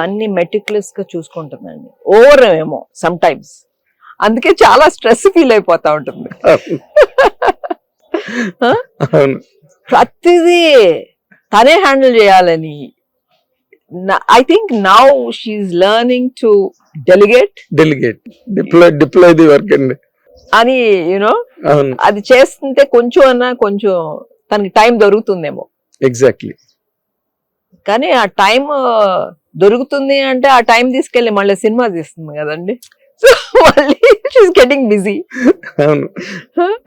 అన్ని మెటిక్యులస్గా చూసుకుంటుందండి. ఓవర్ ఏమో సమ్ టైమ్స్ అందుకే చాలా స్ట్రెస్ ఫీల్ అయిపోతా ఉంటుంది. ప్రతిదీ తనే హ్యాండిల్ చేయాలని I think now she's learning to delegate delegate deploy deploy the work అండి అని యూనో అది చేస్తుంటే కొంచెం అన్నా కొంచెం తనకి టైం దొరుకుతుందేమో. ఎగ్జాక్ట్లీ కానీ ఆ టైం దొరుకుతుంది అంటే ఆ టైం తీసుకెళ్ళి మళ్ళీ సినిమా తీస్తుంది కదండి. సో మళ్ళీ షీఈ్ గెటింగ్ బిజీ అవును.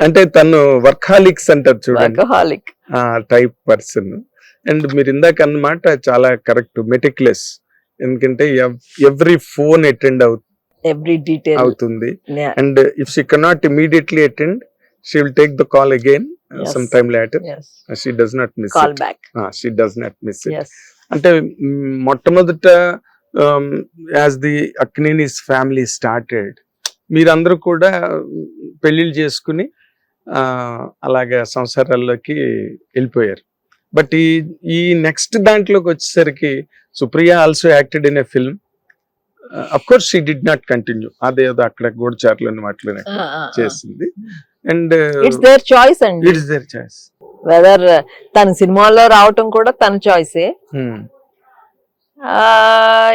అంటే తను వర్కాలిక్స్ అంటారు చూడండి. వర్కహాలిక్. ఆ టైప్ పర్సన్ అండ్ మీరు ఇందాక అన్నమాట చాలా కరెక్ట్ మెటిక్లెస్ ఎందుకంటే every phone attend every detail అవుతుంది. And if she cannot immediately attend she will take the call again. Some time later she does not miss call back she does not miss it అంటే మొట్టమొదట as the Akkinenis family started మీరందరూ కూడా పెళ్ళిళ్ళు చేసుకుని అలాగా సంసారాల్లోకి వెళ్ళిపోయారు. But ఈ ఈ నెక్స్ట్ దాంట్లోకి వచ్చేసరికి Supriya also acted in a film of course she did not continue అదేదో అక్కడ గూఢచారులని వాటిలోనే చేసింది. అండ్ ఇట్స్ దేర్ చాయిస్ అండి. ఇట్స్ దేర్ చాయిస్ వెదర్ తన సినిమాల్లో రావటం కూడా తన చాయిసే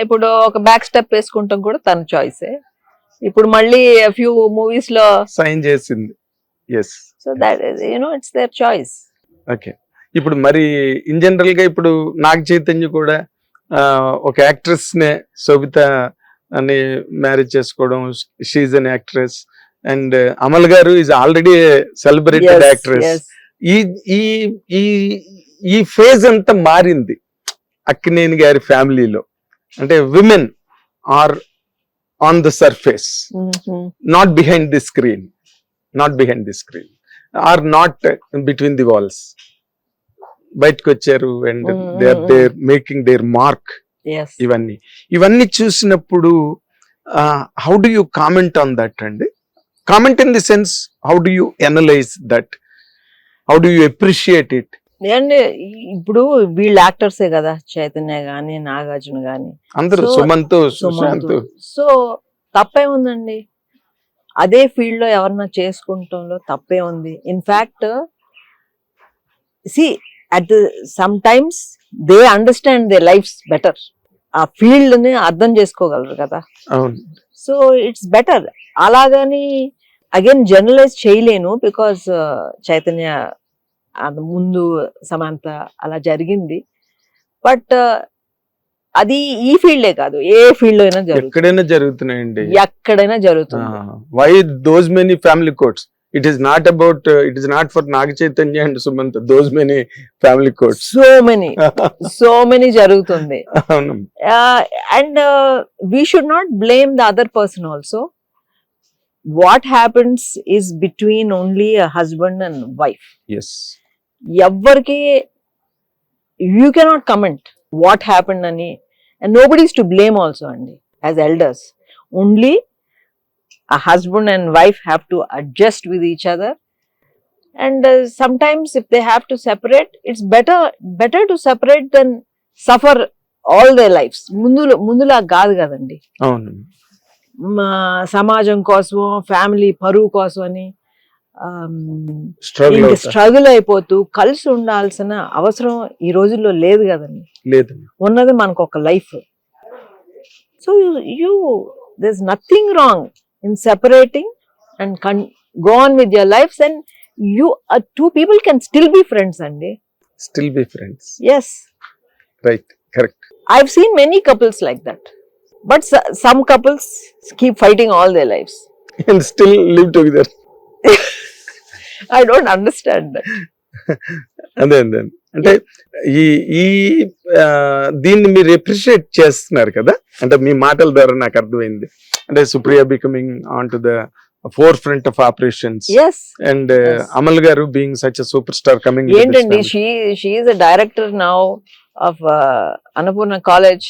ఇప్పుడు ఒక బ్యాక్ స్టెప్ వేసుకుంటాం కూడా తన చాయిసే ఇప్పుడు మళ్ళీ ఫ్యూ మూవీస్లో సైన్ చేసింది. Yes so that you know it's their choice okay ఇప్పుడు మరి ఇన్ జనరల్గా ఇప్పుడు నాగ చైతన్య కూడా ఒక యాక్ట్రెస్ నే శోభిత అని మ్యారేజ్ చేసుకోవడం she's an actress and Amala గారు ఈజ్ ఆల్రెడీ సెలబ్రేటెడ్ యాక్ట్రెస్ ఈ ఈ ఈ ఈ ఫేజ్ అంతా మారింది. అక్కినేని గారి ఫ్యామిలీలో. అంటే women are on the surface not behind the screen not behind the screen are not between the walls బయటకు వచ్చారు and they are there making their mark ఇవన్నీ. ఇవన్నీ చూసినప్పుడు how do you comment on that అండి? Comment in the sense how do you analyse that how do you appreciate it and ఇప్పుడు వీళ్ళు యాక్టర్సే కదా చైతన్య గాని నాగార్జున గాని. అందరూ సుమంత్ సుశాంత్. సో తప్పే ఉందండి అదే ఫీల్డ్లో ఎవరన్నా చేసుకుంటంలో తప్పే ఉంది. In fact see at sometimes they understand their lives better ఆ ఫీల్డ్ని అర్థం చేసుకోగలరు కదా. సో ఇట్స్ బెటర్ అలాగని అగైన్ జనరలైజ్ చేయలేను బికాస్ చైతన్య అది ముందు సమాంత అలా జరిగింది. బట్ అది ఈ ఫీల్డే కాదు. ఏ ఫీల్డ్ అయినా జరుగుతుంది. ఎక్కడైనా జరుగుతున్నాయండి. ఎక్కడైనా జరుగుతుంది. Why those many family codes it is not about it is not for Naga Chaitanya and Sumanth those many family codes so many so many జరుగుతుంది. And we should not blame the other person also what happens is between only husband and wife yes ఎవ్వరికి you cannot comment what happened అని and nobody's to blame also అండి as elders only a husband and wife have to adjust with each other and uh, sometimes if they have to separate it's better better to separate than suffer all their lives ముందులో ముందులా కాదు కదండి అవును మా సమాజం కోసం family పరువు కోసం అని స్ట్రగుల్ అయిపోతూ కలిసి ఉండాల్సిన అవసరం ఈ రోజుల్లో లేదు కదండి. లేదు ఉన్నది మనకు ఒక life so you this nothing wrong in separating and can go on with your life and you two people can still be friends అండి. Still be friends yes right correct I've seen many couples like that but some couples keep fighting all their lives and still live together I don't understand అదే అదే. అంటే ఈ ఈ దీన్ని మీరు appreciate చేస్తున్నారు కదా? అంటే మీ మాటల ద్వారా నాకు అర్థమైంది. అంటే Supriya becoming on to the forefront of operations and. Amala గారు being such super star coming ఏంటండి? She she's director now of Annapurna college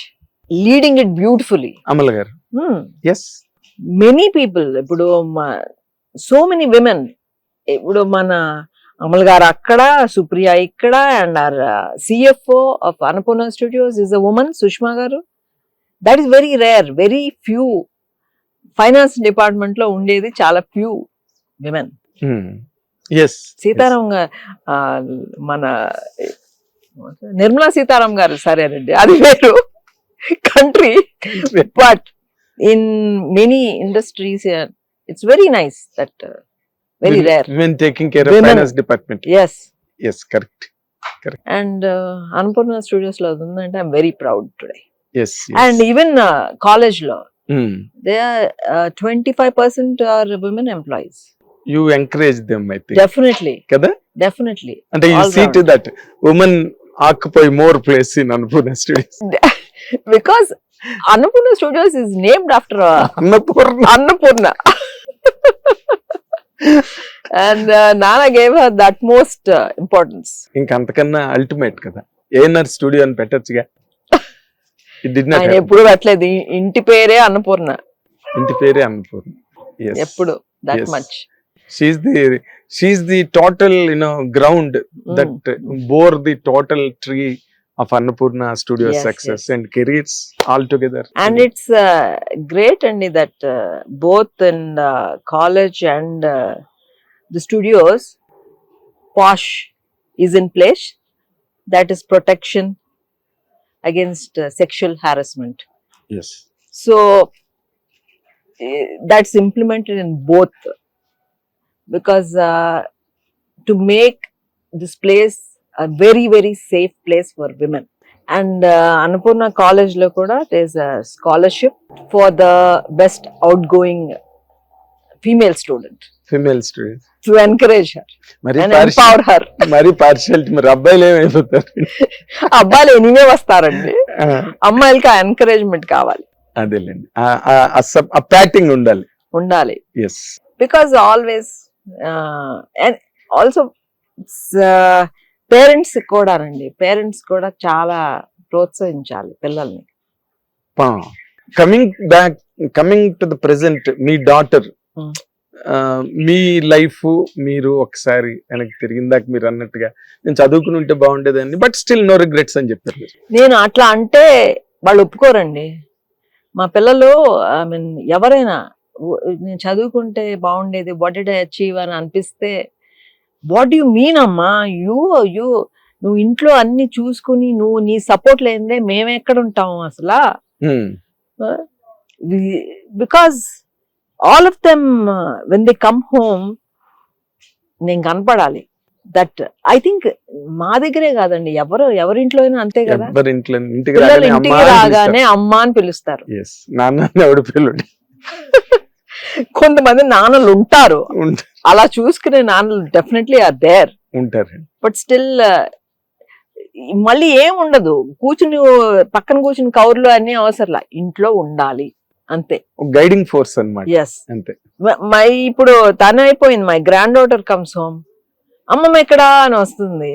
leading it beautifully Amala గారు. ఎస్ మెనీ పీపుల్ ఇప్పుడు సో మెనీ విమెన్ ఇప్పుడు మన అమల్ గారు అక్కడ సుప్రియ ఇక్కడ and our CFO of Annapurna Studios is a woman Sushma గారు. That is very rare very few finance డిపార్ట్మెంట్లో ఉండేది చాలా ఫ్యూ విమెన్ ఎస్ సీతారాం మన నిర్మలా సీతారాం గారు సరేనండి అది వేరు. Country but in many industries it's very nice that very rare women taking care of Women- finance department yes yes correct and Annapurna Studios లో అది ఉందంటే I'm very proud today yes and even college లో Hmm. They are twenty five percent are women employees you encourage them I think definitely కదా definitely అంటే you All see round. To that women occupy more place in Annapurna Studios Because Annapurna Studios is named after Annapurna Annapurna. and uh, Nana gave her the utmost uh, importance. ఇంకా అంతకన్నా ultimate కదా. ANR studio అని పెట్టచ్చుగా. ఆయన ఎప్పుడు పెట్టలేదు. ఇంటి పేరే అన్నపూర్ణ ఇంటి పేరే అన్నపూర్ణ ఎప్పుడు. That. Much she's the she's the total you know ground. That bore the total tree of Annapurna Studio yes, success yes. and careers altogether. And it's uh, great, Andy, that uh, both in uh, college and uh, the studios, POSH is in place. That is protection against uh, sexual harassment. Yes. So uh, that's implemented in both because uh, to make this place a very very safe place for women and uh, annapurna college lo kuda there's a scholarship for the best outgoing female student female studio to encourage her మరి and empower her మరి partiality మరి అబ్బాయిలు ఏమైపోతారు అబ్బాయిలు anyway వస్తారండి అమ్మాయిలకి ఆ encouragement కావాలి అదేలేండి ఆ- ప్యాటింగ్ ఉండాలి ఉండాలి yes because always uh, and also parents కూడా అండి పేరెంట్స్ కూడా చాలా ప్రోత్సహించాలి పిల్లల్ని. Coming back coming to the present me daughter Hmm. మీ లైఫ్ మీరు ఒకసారి వెనక్కి తిరిగిందాక మీరు అన్నట్టుగా నేను చదువుకుని ఉంటే బాగుండేదండి బట్ స్టిల్ నో రిగ్రెట్స్ అని చెప్పారు నేను అట్లా అంటే వాళ్ళు ఒప్పుకోరండి. మా పిల్లలు ఐ మీన్ ఎవరైనా "ఓ- నేను చదువుకుంటే బాగుండేది వాట్ డిడ్ ఐ అచీవ్ అని అనిపిస్తే వాట్ యు మీన్ అమ్మా? యూ యూ నువ్వు ఇంట్లో అన్ని చూసుకుని నువ్వు నీ సపోర్ట్ లేనిదే మేము ఎక్కడ ఉంటాము అసలు. Because all of them when they come home నేను కనపడాలి. దట్ ఐ థింక్ మా దగ్గరే కాదండి. ఎవరు ఎవరింట్లో అయినా అంతే కదా? ఇంటికి రాగానే అమ్మా అని పిలుస్తారు. నాన్న కొంతమంది నాన్నలు ఉంటారు. ఉంట- అలా చూసుకునే నాన్నలు డెఫినెట్లీ ఆర్ దేర్ ఉంటారు. బట్ స్టిల్ మళ్ళీ ఏం ఉండదు. కూర్చుని పక్కన కూర్చుని కౌర్లు అన్ని అవసరంలా. ఇంట్లో ఉండాలి. అంతే. గైడింగ్ ఫోర్స్ అన్నమాట. ఎస్ అంతే. మై ఇప్పుడు తను అయిపోయింది. My granddaughter comes home అమ్మమ్మ ఎక్కడా అని వస్తుంది.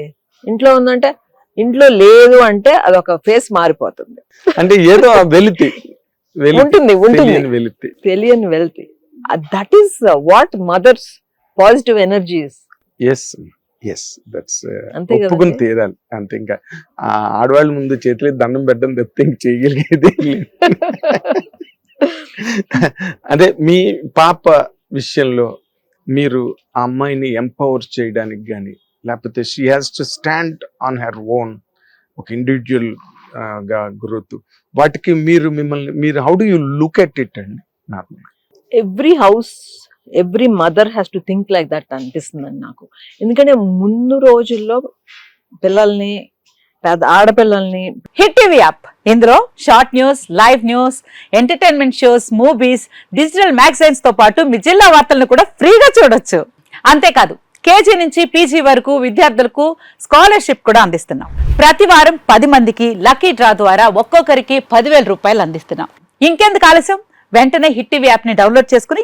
ఇంట్లో ఉందంటే ఇంట్లో లేదు అంటే అదొక ఫేస్ మారిపోతుంది. అంటే ఏదో వెలితి. ఉంటుంది ఉంటుంది. తెలియని వెలితి. That is what mothers positive energies. Yes yes that's ఒప్పుకుని? తీరాలి. అంతే ఇంకా. ఆ ఆడవాళ్ళ ముందు చేతులు దండం పెట్టడం తప్పితే ఇంక చేయగలిగేది. అదే మీ పాప విషయంలో మీరు ఆ అమ్మాయిని ఎంపవర్ చేయడానికి కానీ లేకపోతే she has to stand on her own ఒక ఇండివిజువల్గా గ్రోత్ వాటికి మీరు మిమ్మల్ని మీరు how do you look at it అండి? నాకు every house every mother has to think like that అనిపిస్తుందండి నాకు. ఎందుకంటే ముందు రోజుల్లో పిల్లల్ని పెద్ద ఆడపిల్లల్ని హిట్ టీవీ యాప్ ఇందులో short news live news entertainment shows movies digital మ్యాగజైన్స్తో పాటు మీ జిల్లా వార్తలను కూడా ఫ్రీగా చూడొచ్చు. అంతేకాదు కేజీ నుంచి పీజీ వరకు విద్యార్థులకు స్కాలర్షిప్ కూడా అందిస్తున్నాం. ప్రతి వారం పది మందికి లక్కీ డ్రా ద్వారా ఒక్కొక్కరికి పదివేల రూపాయలు అందిస్తున్నాం. ఇంకెందుకు ఆలస్యం? వెంటనే హిట్ టీవీ యాప్ని డౌన్లోడ్ చేసుకుని